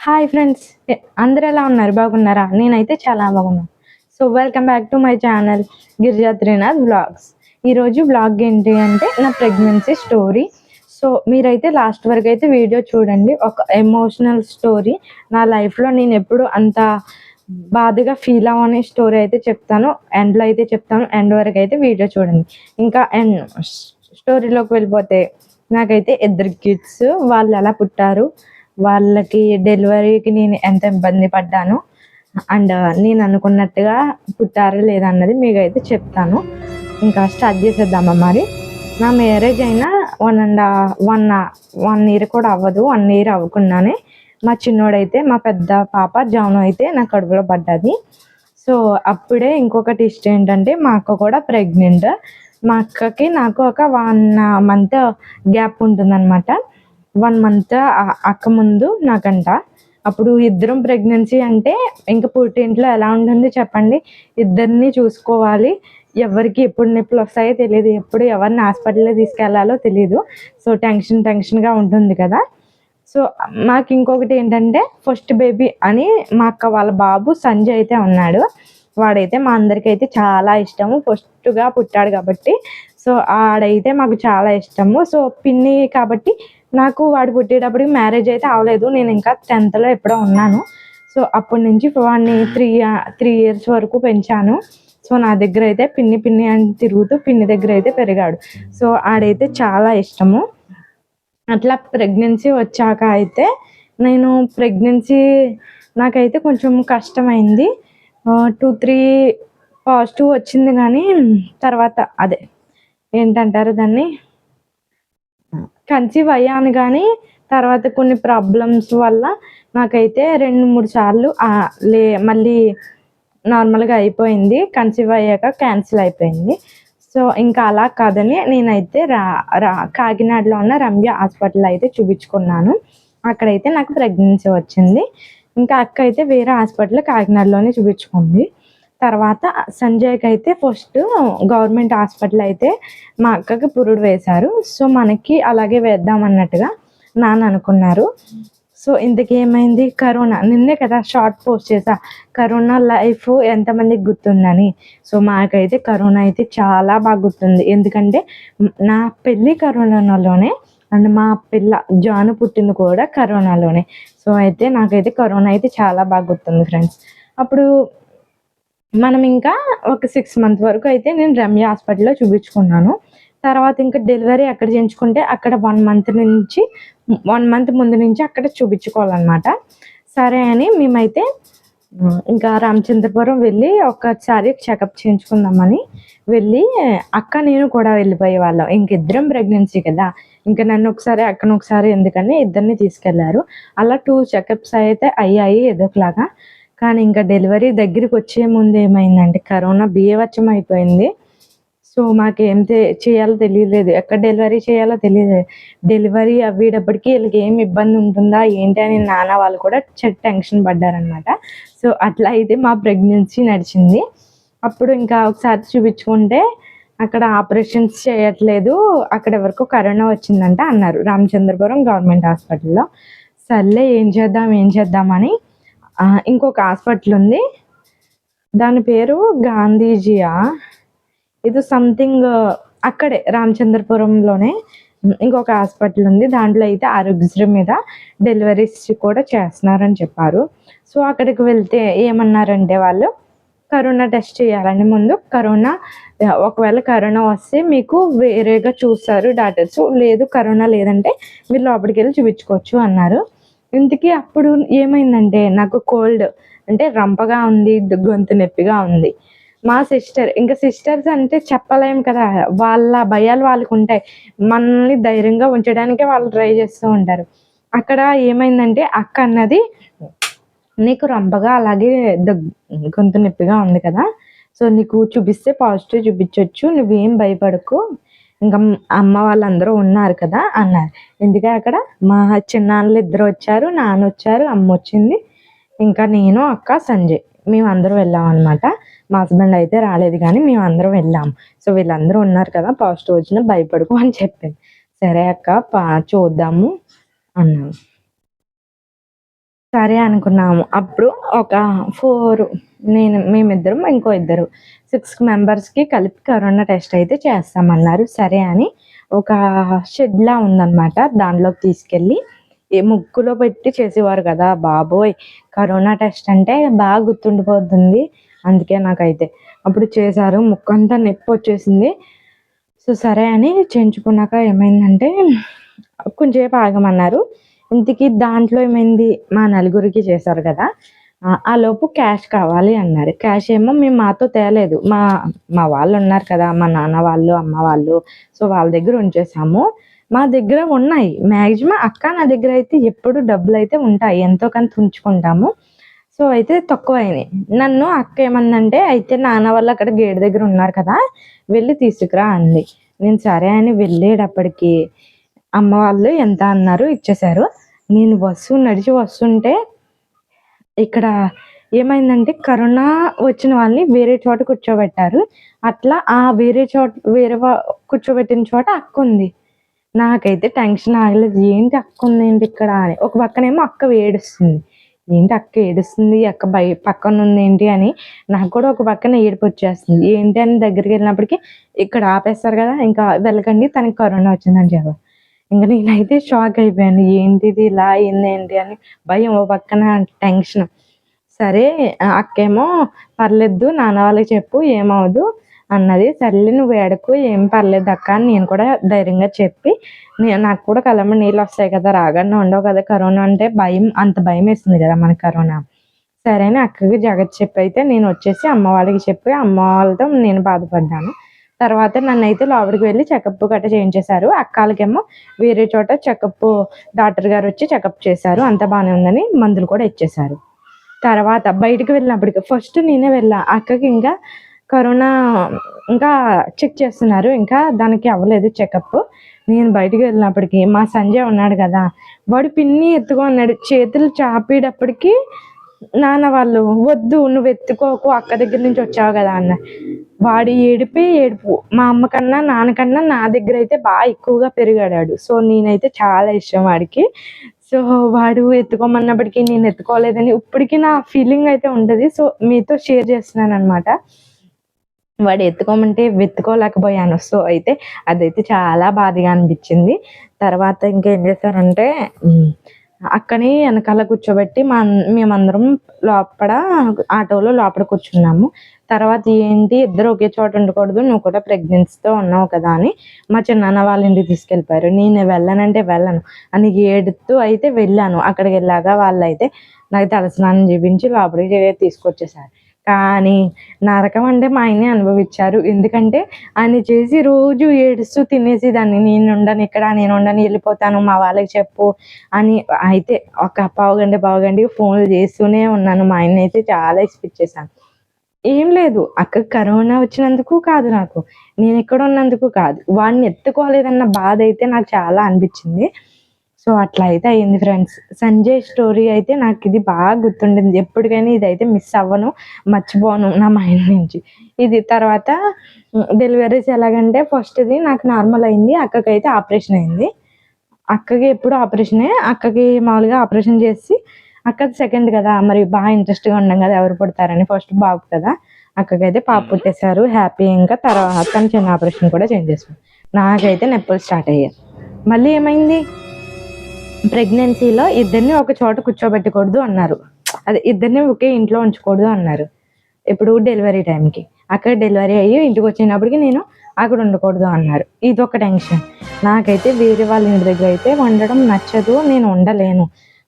Hi friends అందరు ఎలా ఉన్నారు? బాగున్నారా? నేనైతే చాలా బాగున్నాను so welcome back to my channel Girija Trinath vlogs ఈరోజు బ్లాగ్ ఏంటి అంటే నా ప్రెగ్నెన్సీ స్టోరీ సో మీరైతే లాస్ట్ వరకు అయితే వీడియో చూడండి. ఒక ఎమోషనల్ స్టోరీ నా లైఫ్లో నేను ఎప్పుడు అంత బాధగా ఫీల్ అవ్వని స్టోరీ అయితే చెప్తాను. ఎండ్లో అయితే చెప్తాను. ఎండ్ వరకు అయితే వీడియో చూడండి. ఇంకా ఎండ్ స్టోరీలోకి వెళ్ళిపోతే నాకైతే ఇద్దరు కిడ్స్ వాళ్ళు ఎలా పుట్టారు? వాళ్ళకి డెలివరీకి నేను ఎంత ఇబ్బంది పడ్డాను. అండ్ నేను అనుకున్నట్టుగా పుట్టారా లేదా అన్నది మీకు అయితే చెప్తాను. ఇంకా స్టార్ట్ చేసేద్దామా మరి? నా మ్యారేజ్ అయినా one and one one year కూడా అవ్వదు. వన్ ఇయర్ అవ్వకుండానే మా చిన్నోడైతే మా పెద్ద పాప జాను అయితే నా కడుపులో పడ్డది. సో అప్పుడే ఇంకొకటి ఇష్టం ఏంటంటే మా అక్క కూడా ప్రెగ్నెంట్ మా అక్కకి నాకు ఒక వన్ మంత్ గ్యాప్ ఉంటుందన్నమాట. వన్ మంత్ అక్క ముందు నాకంట అప్పుడు ఇద్దరం ప్రెగ్నెన్సీ అంటే ఇంకా పుట్టింట్లో ఎలా ఉంటుంది చెప్పండి. ఇద్దరిని చూసుకోవాలి. ఎవరికి ఎప్పుడు నొప్పులు వస్తాయో తెలియదు ఎప్పుడు ఎవరిని హాస్పిటల్లో తీసుకెళ్ళాలో తెలియదు సో టెన్షన్ టెన్షన్గా ఉంటుంది కదా. సో మాకు ఇంకొకటి ఏంటంటే ఫస్ట్ బేబీ అని మా అక్క వాళ్ళ బాబు సంజయ్ అయితే ఉన్నాడు. వాడైతే మా అందరికీ అయితే చాలా ఇష్టము. ఫస్ట్గా పుట్టాడు కాబట్టి. సో ఆడైతే మాకు చాలా ఇష్టము. సో పిన్ని కాబట్టి నాకు వాడు పుట్టేటప్పటికి మ్యారేజ్ అయితే అవ్వలేదు. నేను ఇంకా టెన్త్లో ఎప్పుడో ఉన్నాను. సో అప్పటి నుంచి వాడిని త్రీ త్రీ ఇయర్స్ వరకు పెంచాను. సో నా దగ్గర అయితే పిన్ని పిన్ని అని తిరుగుతూ పిన్ని దగ్గర అయితే పెరిగాడు. సో ఆడైతే చాలా ఇష్టము. అట్లా ప్రెగ్నెన్సీ వచ్చాక అయితే నేను ప్రెగ్నెన్సీ నాకైతే కొంచెం కష్టమైంది. టూ త్రీ పాజిటివ్ వచ్చింది కానీ తర్వాత అదే ఏంటంటారు దాన్ని? కన్సీవ్ అయ్యాను కానీ తర్వాత కొన్ని ప్రాబ్లమ్స్ వల్ల నాకైతే రెండు మూడు సార్లు లే మళ్ళీ నార్మల్గా అయిపోయింది. కన్సీవ్ అయ్యాక క్యాన్సిల్ అయిపోయింది. సో ఇంకా అలా కాదని నేనైతే రా రా కాకినాడలో ఉన్న రమ్య హాస్పిటల్ అయితే చూపించుకున్నాను. అక్కడైతే నాకు ప్రెగ్నెన్సీ వచ్చింది. ఇంకా అక్క అయితే వేరే హాస్పిటల్ కాకినాడలోనే చూపించుకుంది. తర్వాత సంజయ్కి అయితే ఫస్ట్ గవర్నమెంట్ హాస్పిటల్ అయితే మా అక్కకి పురుడు వేశారు. సో మనకి అలాగే వేద్దాం అన్నట్టుగా నాన్న అనుకున్నారు. సో ఇంతకేమైంది కరోనా. నిన్నే కదా షార్ట్ పోస్ట్ చేసా కరోనా లైఫ్ ఎంతమందికి గుర్తుందని. సో మాకైతే కరోనా అయితే చాలా బాగా గుర్తుంది. ఎందుకంటే నా పెళ్ళి కరోనాలోనే అండ్ మా పిల్ల జాను పుట్టింది కూడా కరోనాలోనే. సో అయితే నాకైతే కరోనా అయితే చాలా బాగా గుర్తుంది ఫ్రెండ్స్. అప్పుడు మనం ఇంకా ఒక సిక్స్ మంత్ వరకు అయితే నేను రమ్య హాస్పిటల్లో చూపించుకున్నాను. తర్వాత ఇంకా డెలివరీ ఎక్కడ చేయించుకుంటే అక్కడ వన్ మంత్ నుంచి వన్ మంత్ ముందు నుంచి అక్కడ చూపించుకోవాలన్నమాట. సరే అని మేమైతే ఇంకా రామచంద్రపురం వెళ్ళి ఒకసారి చెకప్ చేయించుకుందామని వెళ్ళి అక్క నేను కూడా వెళ్ళిపోయే వాళ్ళం ఇంకిద్దరం ప్రెగ్నెన్సీ కదా. ఇంకా నన్ను ఒకసారి అక్కను ఒకసారి ఎందుకని ఇద్దరిని తీసుకెళ్ళారు. అలా టూ చెకప్స్ అయితే అయ్యాయి ఏదో ఒకలాగా. కానీ ఇంకా డెలివరీ దగ్గరికి వచ్చే ముందు ఏమైందంటే కరోనా బీయవచ్చం అయిపోయింది. సో మాకేం చేయాలో తెలియలేదు. ఎక్కడ డెలివరీ చేయాలో తెలియలేదు. డెలివరీ అవ్వేటప్పటికి వీళ్ళకి ఏం ఇబ్బంది ఉంటుందా ఏంటి అని నాన్న వాళ్ళు కూడా చెక్ టెన్షన్ పడ్డారనమాట సో అట్లా అయితే మా ప్రెగ్నెన్సీ నడిచింది. అప్పుడు ఇంకా ఒకసారి చూపించుకుంటే అక్కడ ఆపరేషన్స్ చేయట్లేదు అక్కడ వరకు కరోనా వచ్చిందంట అన్నారు. రామచంద్రపురం గవర్నమెంట్ హాస్పిటల్లో. సర్లే ఏం చేద్దాం ఏం చేద్దామని ఇంకొక హాస్పిటల్ ఉంది. దాని పేరు గాంధీజియా. ఇది సంథింగ్ అక్కడే రామచంద్రపురంలోనే. ఇంకొక హాస్పిటల్ ఉంది. దాంట్లో అయితే ఆరోగ్యశ్రీ మీద డెలివరీస్ కూడా చేస్తున్నారని చెప్పారు. సో అక్కడికి వెళ్తే ఏమన్నారంటే వాళ్ళు కరోనా టెస్ట్ చేయాలని ముందు కరోనా ఒకవేళ కరోనా వస్తే మీకు వేరేగా చూస్తారు డాక్టర్స్. లేదు కరోనా లేదంటే మీరు లోపలికి వెళ్ళి చూపించుకోవచ్చు అన్నారు. ఇంతకీ అప్పుడు ఏమైందంటే నాకు కోల్డ్ అంటే రంపగా ఉంది గొంతు నొప్పిగా ఉంది. మా సిస్టర్ ఇంకా సిస్టర్స్ అంటే చెప్పలేము కదా వాళ్ళ భయాలు వాళ్ళకు ఉంటాయి. మనల్ని ధైర్యంగా ఉంచడానికే వాళ్ళు ట్రై చేస్తూ ఉంటారు. అక్కడ ఏమైందంటే అక్క అన్నది నీకు రంపగా అలాగే గొంతు నొప్పిగా ఉంది కదా సో నీకు చూపిస్తే పాజిటివ్ చూపించవచ్చు నువ్వేం భయపడకు ఇంకా అమ్మ వాళ్ళందరూ ఉన్నారు కదా అన్నారు. ఎందుకంటే అక్కడ? మా చిన్నాన్నలు ఇద్దరు వచ్చారు నాన్న వచ్చారు అమ్మ వచ్చింది. ఇంకా నేను అక్క సంజయ్. మేము అందరూ వెళ్ళాం అనమాట మా హస్బెండ్ అయితే రాలేదు కానీ మేము అందరం వెళ్ళాము సో వీళ్ళందరూ ఉన్నారు కదా పాజిటివ్ వచ్చిన భయపడుకో అని చెప్పింది సరే అక్క పా చూద్దాము అన్నాను సరే అనుకున్నాము. అప్పుడు ఒక ఫోర్ నేను మేమిద్దరం ఇంకో ఇద్దరు సిక్స్ మెంబర్స్కి కలిపి కరోనా టెస్ట్ అయితే చేస్తామన్నారు. సరే అని ఒక షెడ్లా ఉందన్నమాట. దానిలోకి తీసుకెళ్ళి ఏ ముక్కులో పెట్టి చేసేవారు కదా బాబోయ్! కరోనా టెస్ట్ అంటే బాగా గుర్తుండిపోతుంది అందుకే నాకైతే. అప్పుడు చేశారు. ముక్కు అంతా నొప్పి వచ్చేసింది. సో సరే అని చేయించుకున్నాక ఏమైందంటే కొంచెంసేపు ఆగమన్నారు. ఇంతకీ దాంట్లో ఏమైంది? మా నలుగురికి చేశారు కదా. ఆ, లోపు క్యాష్ కావాలి అన్నారు. క్యాష్ ఏమో మేము మాతో తేలేదు. మా మా వాళ్ళు ఉన్నారు కదా మా నాన్న వాళ్ళు అమ్మ వాళ్ళు. సో వాళ్ళ దగ్గర ఉంచేసాము. మా దగ్గర ఉన్నాయి. మ్యాక్సిమం అక్క నా దగ్గర అయితే ఎప్పుడు డబ్బులు అయితే ఉంటాయి. ఎంతో కొంత ఉంచుకుంటాము. సో అయితే తక్కువ అయినాయి నన్ను అక్క ఏమందంటే అయితే నాన్న వాళ్ళు అక్కడ గేట్ దగ్గర ఉన్నారు కదా వెళ్ళి తీసుకురా అంది. నేను సరే అని వెళ్ళేటప్పటికి అమ్మ వాళ్ళు ఎంత అన్నారు ఇచ్చేశారు. నేను బస్సు నడిచి వస్తుంటే ఇక్కడ ఏమైందంటే కరోనా వచ్చిన వాళ్ళని వేరే చోట కూర్చోబెట్టారు. అట్లా ఆ వేరే చోట వేరే కూర్చోబెట్టిన చోట అక్క ఉంది. నాకైతే టెన్షన్ ఆగలేదు. ఏంటి అక్క ఉంది? ఏంటి ఇక్కడ? అని. ఒక పక్కనేమో అక్క ఏడుస్తుంది. ఏంటి అక్క ఏడుస్తుంది? అక్క బయ పక్కన ఉంది ఏంటి? అని. నాకు కూడా ఒక పక్కన ఏడుపు వచ్చేస్తుంది. ఏంటి? అని దగ్గరికి వెళ్ళినప్పటికీ ఇక్కడ ఆపేస్తారు కదా ఇంకా వెళ్ళకండి తనకి కరోనా వచ్చిందని చెప్పారు ఇంకా నేనైతే షాక్ అయిపోయాను. ఏంటిది ఇలా అయింది ఏంటి అని భయం ఓ పక్కన టెన్షన్. సరే అక్కేమో పర్లేదు నాన్న వాళ్ళకి చెప్పు ఏమవదు అన్నది. సర్లే నువ్వు ఏడకు ఏం పర్లేదు అక్క అని నేను కూడా ధైర్యంగా చెప్పి నాకు కూడా కళ్ళమ్మ నీళ్ళు వస్తాయి కదా రాగానే ఉండవు కదా కరోనా అంటే భయం అంత భయం వేస్తుంది కదా మన కరోనా. సరే అని అక్కకి జగత్ చెప్పి అయితే నేను వచ్చేసి అమ్మ వాళ్ళకి చెప్పి అమ్మ వాళ్ళతో నేను బాధపడ్డాను. తర్వాత నన్ను అయితే లోపలికి వెళ్ళి చెకప్ గట్ట చేయించేశారు. అక్కాలకేమో వేరే చోట చెకప్ డాక్టర్ గారు వచ్చి చెకప్ చేశారు. అంత బాగానే ఉందని మందులు కూడా ఇచ్చేశారు. తర్వాత బయటికి వెళ్ళినప్పటికి ఫస్ట్ నేనే వెళ్ళా. అక్కకి ఇంకా కరోనా ఇంకా చెక్ చేస్తున్నారు. ఇంకా దానికి అవ్వలేదు చెకప్. నేను బయటికి వెళ్ళినప్పటికీ మా సంజయ్ ఉన్నాడు కదా వాడు పిన్ని ఎత్తుకో ఉన్నాడు. చేతులు చాపేటప్పటికీ నాన్న వాళ్ళు వద్దు నువ్వు ఎత్తుకోకు అక్క దగ్గర నుంచి వచ్చావు కదా అన్న. వాడి ఏడిపి ఏడుపు. మా అమ్మ కన్నా నాన్నకన్నా నా దగ్గర అయితే బాగా ఎక్కువగా పెరిగాడాడు. సో నేనైతే చాలా ఇష్టం వాడికి. సో వాడు ఎత్తుకోమన్నప్పటికీ నేను ఎత్తుకోలేదని ఇప్పటికీ నా ఫీలింగ్ అయితే ఉంటుంది. సో మీతో షేర్ చేస్తున్నాను అనమాట వాడు ఎత్తుకోమంటే వెతుకోలేకపోయాను సో అయితే అదైతే చాలా బాధగా అనిపించింది. తర్వాత ఇంకేం చేశారంటే అక్కని వెనకాల కూర్చోబెట్టి మా మేమందరం లోపల ఆటోలో లోపల కూర్చున్నాము. తర్వాత ఏంటి ఇద్దరు ఒకే చోట ఉండకూడదు నువ్వు కూడా ప్రెగ్నెన్సీతో ఉన్నావు కదా అని మా చిన్నాన్న వాళ్ళ ఇంటికి తీసుకెళ్ళిపోయారు. నేను వెళ్ళానంటే వెళ్ళను. అని ఏడుతూ అయితే వెళ్ళాను. అక్కడికి వెళ్ళాక వాళ్ళు అయితే నాకు తలస్నానం చూపించి లోపలికి తీసుకొచ్చేసారు. కానీ నరకం అంటే మా ఆయనే అనుభవించారు. ఎందుకంటే ఆయన చేసి రోజు ఏడుస్తూ తినేసి దాన్ని నేను ఉండను ఇక్కడ నేను ఉండను వెళ్ళిపోతాను మా వాళ్ళకి చెప్పు అని అయితే ఒక పావుగంట పావుగండి ఫోన్లు చేస్తూనే ఉన్నాను. మా ఆయన అయితే చాలా ఎక్స్పెక్ట్ చేశాను. ఏం లేదు అక్క కరోనా వచ్చినందుకు కాదు నాకు. నేను ఎక్కడ ఉన్నందుకు కాదు. వాడిని ఎత్తుకోలేదన్న బాధ అయితే నాకు చాలా అనిపించింది. సో అట్లా అయితే అయింది ఫ్రెండ్స్. సంజయ్ స్టోరీ అయితే నాకు ఇది బాగా గుర్తుండింది. ఎప్పటికైనా ఇది అయితే మిస్ అవ్వను మర్చిపోను నా మైండ్ నుంచి. ఇది తర్వాత డెలివరీస్ ఎలాగంటే ఫస్ట్ది నాకు నార్మల్ అయింది అక్కకైతే ఆపరేషన్ అయింది. అక్కకి ఎప్పుడు ఆపరేషనే అక్కకి మామూలుగా ఆపరేషన్ చేసి అక్కది సెకండ్ కదా మరి బాగా ఇంట్రెస్ట్గా ఉన్నాం కదా ఎవరు పుడతారని ఫస్ట్ బాబు కదా అక్కకైతే పాప పుట్టేశారు హ్యాపీ ఇంకా తర్వాత తను చిన్న ఆపరేషన్ కూడా చేంజ్ చేసాను నాకైతే నొప్పులు స్టార్ట్ అయ్యాయి. మళ్ళీ ఏమైంది? ప్రెగ్నెన్సీలో ఇద్దరిని ఒక చోట కూర్చోబెట్టకూడదు అన్నారు. అదే ఇద్దరిని ఒకే ఇంట్లో ఉంచకూడదు అన్నారు. ఇప్పుడు డెలివరీ టైంకి. అక్కడ డెలివరీ అయ్యి ఇంటికి వచ్చినప్పటికి నేను అక్కడ ఉండకూడదు అన్నారు. ఇది ఒక టెన్షన్. నాకైతే వేరే వాళ్ళ ఇంటి దగ్గర అయితే ఉండడం నచ్చదు నేను ఉండలేను.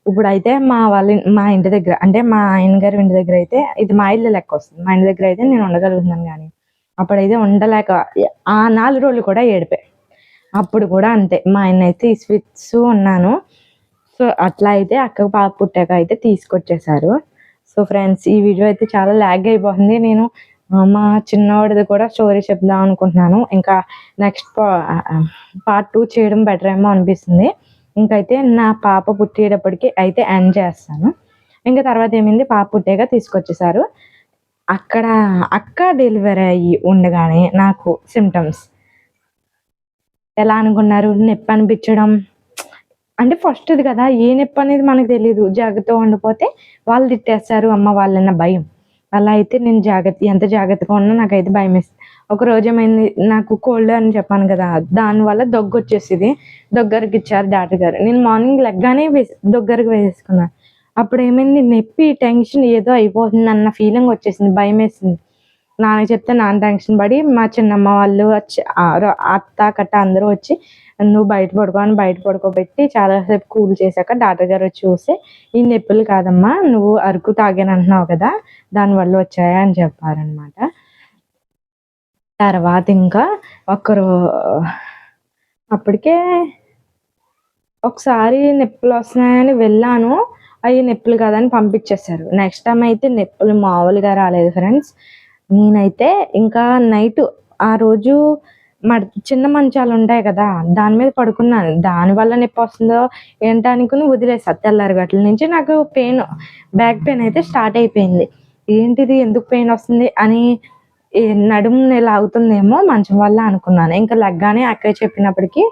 ఇప్పుడైతే మా వాళ్ళ మా ఇంటి దగ్గర అంటే మా ఆయన గారి ఇంటి దగ్గర అయితే ఇది మా ఇల్లు లెక్క వస్తుంది. మా ఇంటి దగ్గర అయితే నేను ఉండగలుగుతున్నాను కానీ అప్పుడైతే ఉండలేక ఆ నాలుగు రోజులు కూడా ఏడిపే. అప్పుడు కూడా అంతే. మా ఆయన అయితే స్విట్స్ ఉన్నాను. సో అట్లా అయితే అక్కకు పాప పుట్టాక అయితే తీసుకొచ్చేసారు. సో ఫ్రెండ్స్ ఈ వీడియో అయితే చాలా ల్యాగ్ అయిపోతుంది. నేను మా చిన్నవాడిది కూడా స్టోరీ చెప్దాం అనుకుంటున్నాను. ఇంకా నెక్స్ట్ పార్ట్ టూ చేయడం బెటర్ ఏమో అనిపిస్తుంది. ఇంకైతే నా పాప పుట్టేటప్పటికి అయితే ఎండ్ చేస్తాను. ఇంకా తర్వాత ఏమైంది? పాప పుట్టాక తీసుకొచ్చేసారు. అక్కడ అక్క డెలివరీ అయ్యి ఉండగానే నాకు సిమ్టమ్స్ ఎలా అనుకున్నారు? నొప్పి అనిపించడం అంటే ఫస్ట్ది కదా ఏ నొప్పి అనేది మనకు తెలియదు జాగ్రత్తగా ఉండిపోతే వాళ్ళు తిట్టేస్తారు అమ్మ వాళ్ళన్న భయం. అలా అయితే నేను జాగ్రత్త ఎంత జాగ్రత్తగా ఉన్నా నాకైతే భయం వేస్తుంది. ఒక రోజు ఏమైంది నాకు కోల్డ్ అని చెప్పాను కదా దానివల్ల దగ్గు వచ్చేసింది. దగ్గరికి ఇచ్చారు డాక్టర్ గారు. నేను మార్నింగ్ లెగ్గానే వేసి దగ్గరకు వేసుకున్నాను అప్పుడు ఏమైంది నొప్పి టెన్షన్ ఏదో అయిపోతుంది అన్న ఫీలింగ్ వచ్చేసింది భయం వేసింది. నాన్న చెప్తే నాన్న టెన్షన్ పడి మా చిన్నమ్మ వాళ్ళు వచ్చి అత్త కట్ట అందరూ వచ్చి నువ్వు బయట పడుకో అని బయట పడుకోబెట్టి చాలాసేపు కూల్ చేశాక డాక్టర్ గారు వచ్చి చూసి ఈ నొప్పులు కాదమ్మా నువ్వు అరకు తాగాను అంటున్నావు కదా దానివల్ల వచ్చాయా అని చెప్పారనమాట. తర్వాత ఇంకా ఒకరు అప్పటికే ఒకసారి నొప్పులు వస్తున్నాయని వెళ్ళాను అవి నొప్పులు కాదని పంపించేశారు. నెక్స్ట్ టైం అయితే నొప్పులు మామూలుగా రాలేదు ఫ్రెండ్స్. నేనైతే ఇంకా నైట్ ఆ రోజు మడ చిన్న మంచాలు ఉంటాయి కదా దాని మీద పడుకున్నాను దానివల్ల నొప్పి వస్తుందో ఏంటో అనుకుని వదిలేసా. తెల్లారి గట్ల నుంచి నాకు పెయిన్ బ్యాక్ పెయిన్ అయితే స్టార్ట్ అయిపోయింది. ఏంటిది? ఎందుకు పెయిన్ వస్తుంది? అని నడుము నెల అవుతుందేమో మంచం వల్ల అనుకున్నాను. ఇంకా లగ్గానే అక్క చెప్పినప్పటికీ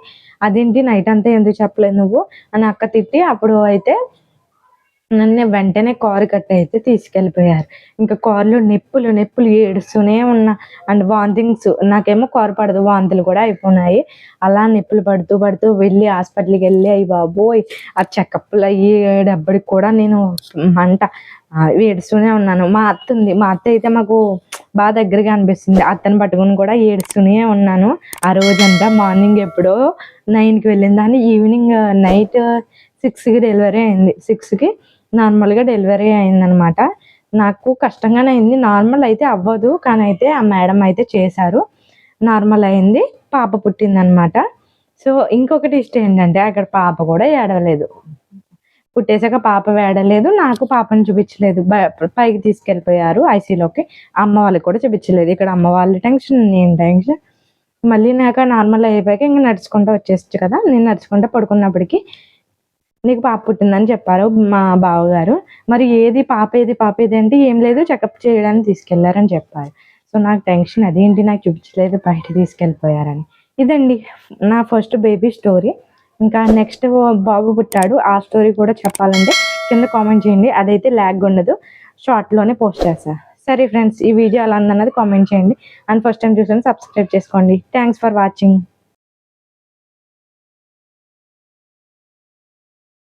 అదేంటి నైట్ అంతా ఎందుకు చెప్పలేదు నువ్వు? అని అక్క తిట్టి అప్పుడు అయితే నన్ను వెంటనే కారు కట్ట అయితే తీసుకెళ్ళిపోయారు. ఇంకా కారులో నొప్పులు నొప్పులు ఏడుస్తూనే ఉన్నా. అండ్ వాంతింగ్స్ నాకేమో కారు పడదు వాంతులు కూడా అయిపోయినాయి అలా నొప్పులు పడుతూ పడుతూ వెళ్ళి హాస్పిటల్కి వెళ్ళి అయ్యి బాబోయ్ ఆ చెకప్లు అయ్యేటప్పటికి కూడా నేను మంట ఏడుస్తూనే ఉన్నాను. మా అత్త ఉంది. మా అత్త అయితే మాకు బాగా దగ్గరగా అనిపిస్తుంది. అత్తను పట్టుకుని కూడా ఏడుస్తూనే ఉన్నాను. ఆ రోజంతా మార్నింగ్ ఎప్పుడో నైన్కి వెళ్ళిన దాన్ని ఈవినింగ్ నైట్ సిక్స్కి డెలివరీ అయింది. సిక్స్కి నార్మల్గా డెలివరీ అయిందనమాట. నాకు కష్టంగానే అయింది. నార్మల్ అయితే అవ్వదు. కానీ అయితే ఆ మేడం అయితే చేశారు. నార్మల్ అయింది. పాప పుట్టిందనమాట. సో ఇంకొకటి ఇష్టం ఏంటంటే అక్కడ పాప కూడా ఏడవలేదు. పుట్టేశాక పాప వేడలేదు నాకు పాపను చూపించలేదు. పైకి తీసుకెళ్ళిపోయారు ఐసీలోకి. అమ్మ వాళ్ళకి కూడా చూపించలేదు. ఇక్కడ అమ్మ వాళ్ళ టెన్షన్ నేను టెన్షన్. మళ్ళీ నాకు నార్మల్ అయిపోయాక ఇంకా నడుచుకుంటూ వచ్చేచ్చు కదా. నేను నడుచుకుంటూ పడుకున్నప్పటికీ నీకు పాప పుట్టిందని చెప్పారు మా బావగారు. మరి ఏది పాప ఏది పాప ఏది అంటే ఏం లేదు చెకప్ చేయడానికి తీసుకెళ్ళారని చెప్పారు. సో నాకు టెన్షన్ అదేంటి నాకు చూపించలేదు బయట తీసుకెళ్ళిపోయారని. ఇదండి నా ఫస్ట్ బేబీ స్టోరీ ఇంకా నెక్స్ట్ బాబు పుట్టాడు. ఆ స్టోరీ కూడా చెప్పాలంటే కింద కామెంట్ చేయండి. అదైతే ల్యాగ్ ఉండదు. షార్ట్లోనే పోస్ట్ చేస్తాను సరే ఫ్రెండ్స్ ఈ వీడియో అలా ఉందన్నది కామెంట్ చేయండి. అండ్ ఫస్ట్ టైం చూసాను సబ్స్క్రైబ్ చేసుకోండి. Thanks for watching